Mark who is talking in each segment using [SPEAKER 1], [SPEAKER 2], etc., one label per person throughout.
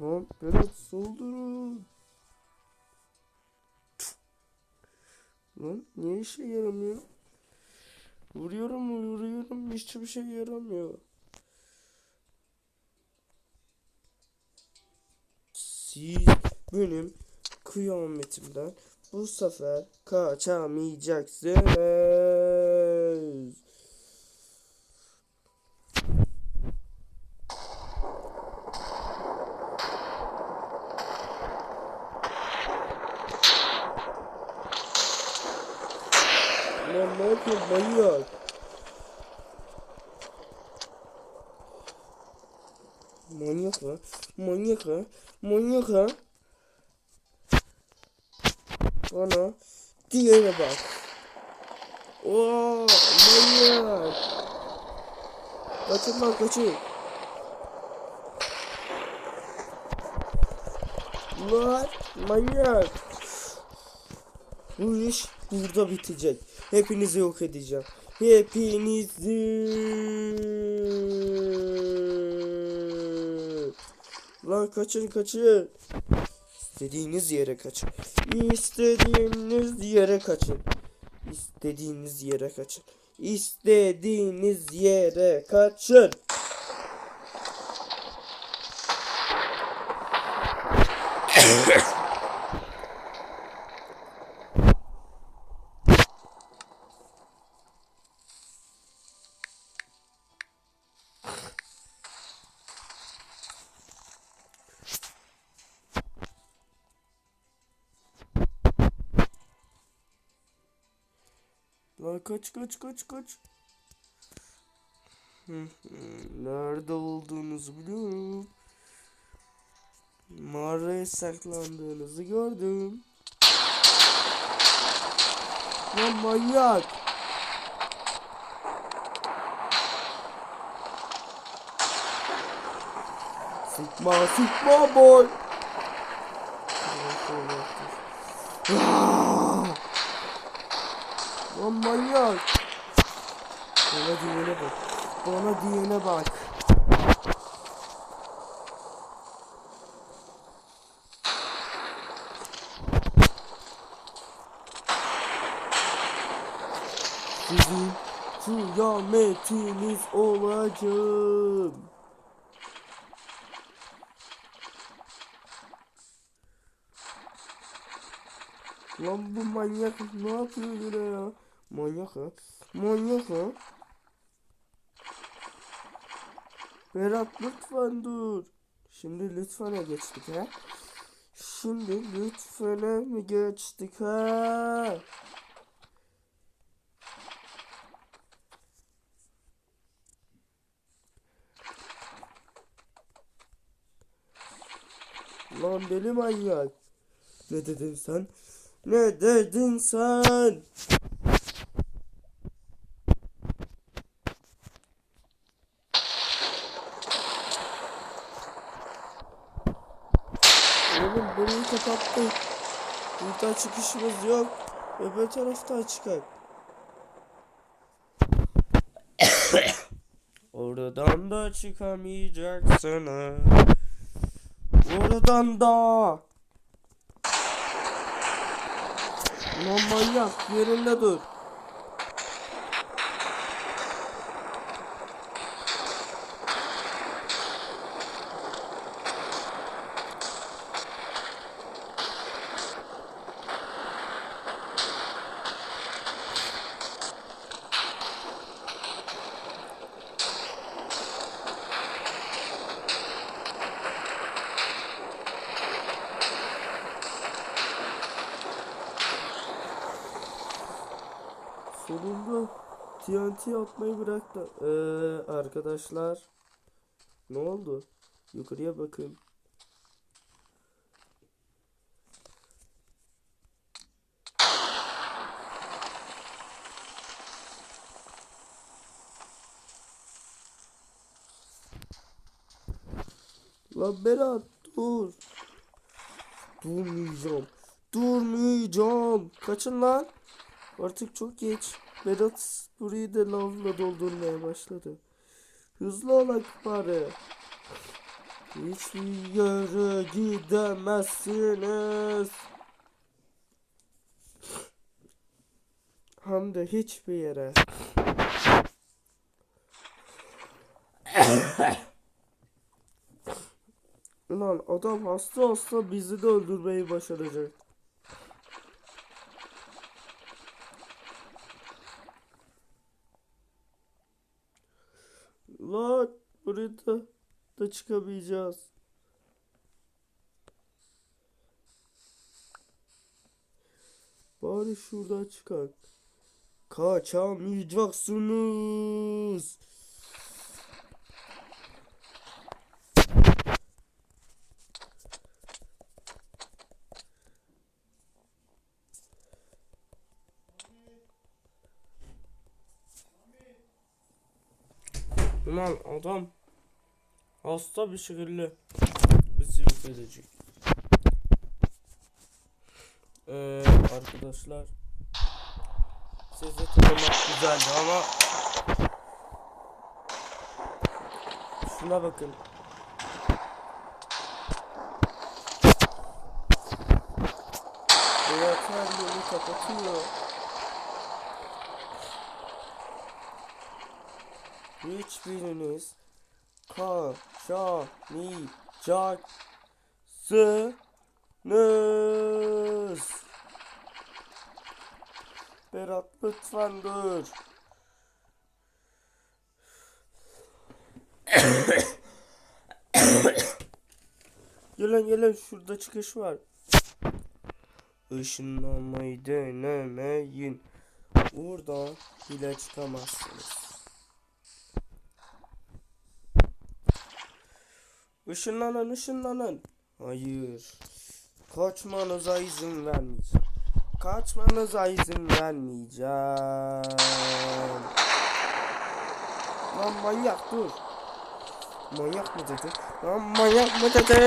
[SPEAKER 1] Lan Berat soldurun. Lan niye işe yaramıyor? Vuruyorum vuruyorum hiçbir şey yaramıyor. Siz benim kıyametimden bu sefer kaçamayacaksınız. Lan ne yapıyor manyak? Manyak ha? Manyak ha? Manyak ha? Bana diğerine bak. Oo manyak. Kaçın lan kaçın. Lan manyak. Bu iş burada bitecek. Hepinizi yok edeceğim. Hepinizi. Lan kaçın kaçın. İstediğiniz yere kaçın. İstediğiniz yere kaçın. İstediğiniz yere kaçın. İstediğiniz yere kaçın. Kaç kaç kaç kaç. Nerede olduğunuzu biliyorum. Mağaraya saklandığınızı gördüm. Lan manyak. Sıkma sıkma boy. Ah! Lan manyak. Bana diyene bak. Bana diyene bak. Sizin kıyametiniz olacağım. Lan bu manyak ne yapıyor ya? Manyak ha? Manyak ha? Berat lütfen dur. Şimdi lütfene geçtik ha? Şimdi lütfene mi geçtik ha? Lan deli manyak. Ne dedin sen? Ne dedin sen? Oğlum burayı kapattık. Buradan çıkışımız yok. Öbür taraftan çıkar. Oradan da çıkamayacaksın ha. Oradan da. Ulan manyak yerinde dur. Sonunda TNT atmayı bıraktı. Ee, arkadaşlar. Ne oldu? Yukarıya bakın. Lan Berat dur. Durmayacağım. Durmayacağım. Kaçın lan. Artık çok geç. Vedat burayı da lavla doldurmaya başladı. Hızlı olak bari. Hiçbir yere gidemezsiniz. Hem de hiçbir yere. Ulan adam hasta hasta bizi de öldürmeyi başaracak. Lan burada da çıkamayacağız. Bari şuradan çıkak. Kaçamayacaksınız. Ulan adam hasta bir şekilde bizi yok edecek. Ee, arkadaşlar sizi tanımak güzeldi ama şuna bakın. Evet her yolu kapatıyor. Hiçbiriniz kaçamayacaksınız. Berat lütfen dur. gelin gelin şurada çıkış var. Işınlanmayı denemeyin. Oradan bile çıkamazsınız. Işınlanın ışınlanın. Hayır. Kaçmanıza izin vermeyeceğim. Kaçmanıza izin vermeyeceğim. Lan manyak dur. Manyak mı dedi? Lan manyak mı dedi?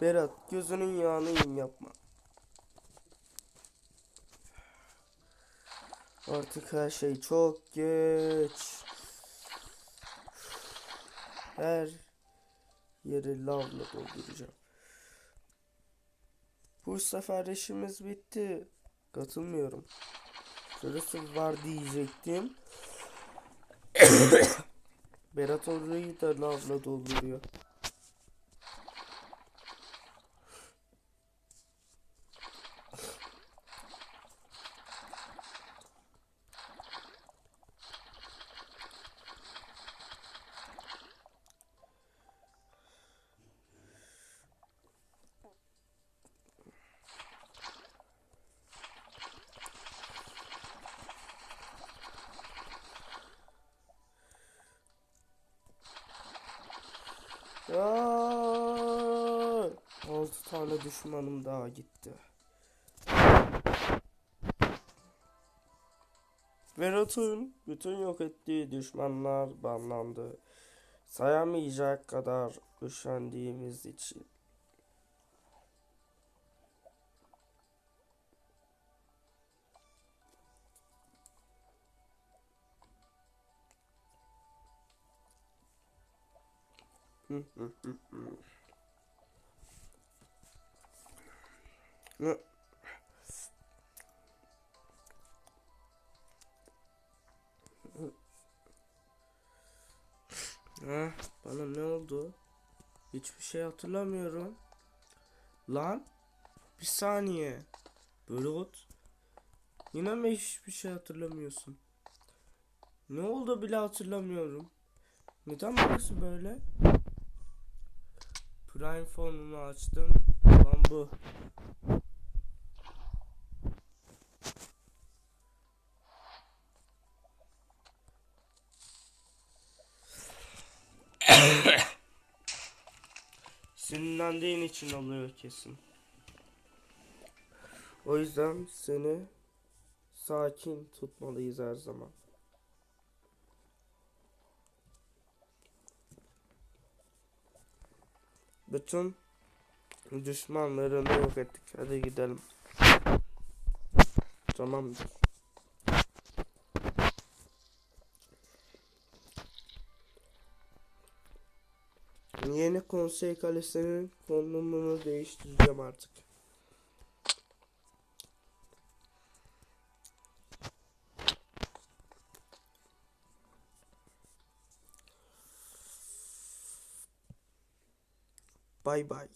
[SPEAKER 1] Berat gözünün yağını yapma. Artık her şey çok geç. Her yeri lavla dolduracağım. Bu sefer işimiz bitti. Katılmıyorum. Sırası var diyecektim. Berat orayı da lavla dolduruyor. Aa! Altı tane düşmanım daha gitti. Berat'ın bütün yok ettiği düşmanlar banlandı. Sayamayacak kadar üşendiğimiz için. Ha, bana ne oldu? Hiçbir şey hatırlamıyorum. Lan, bir saniye. Berat, yine mi hiçbir şey hatırlamıyorsun? Ne oldu bile hatırlamıyorum. Neden burası böyle? Prime fonunu açtım. Lan bu. Sinirlendiğin için oluyor kesin. O yüzden seni sakin tutmalıyız her zaman. Bütün düşmanlarını yok ettik. Hadi gidelim. Tamamdır. Yeni konsey kalesinin konumunu değiştireceğim artık. Bye bye.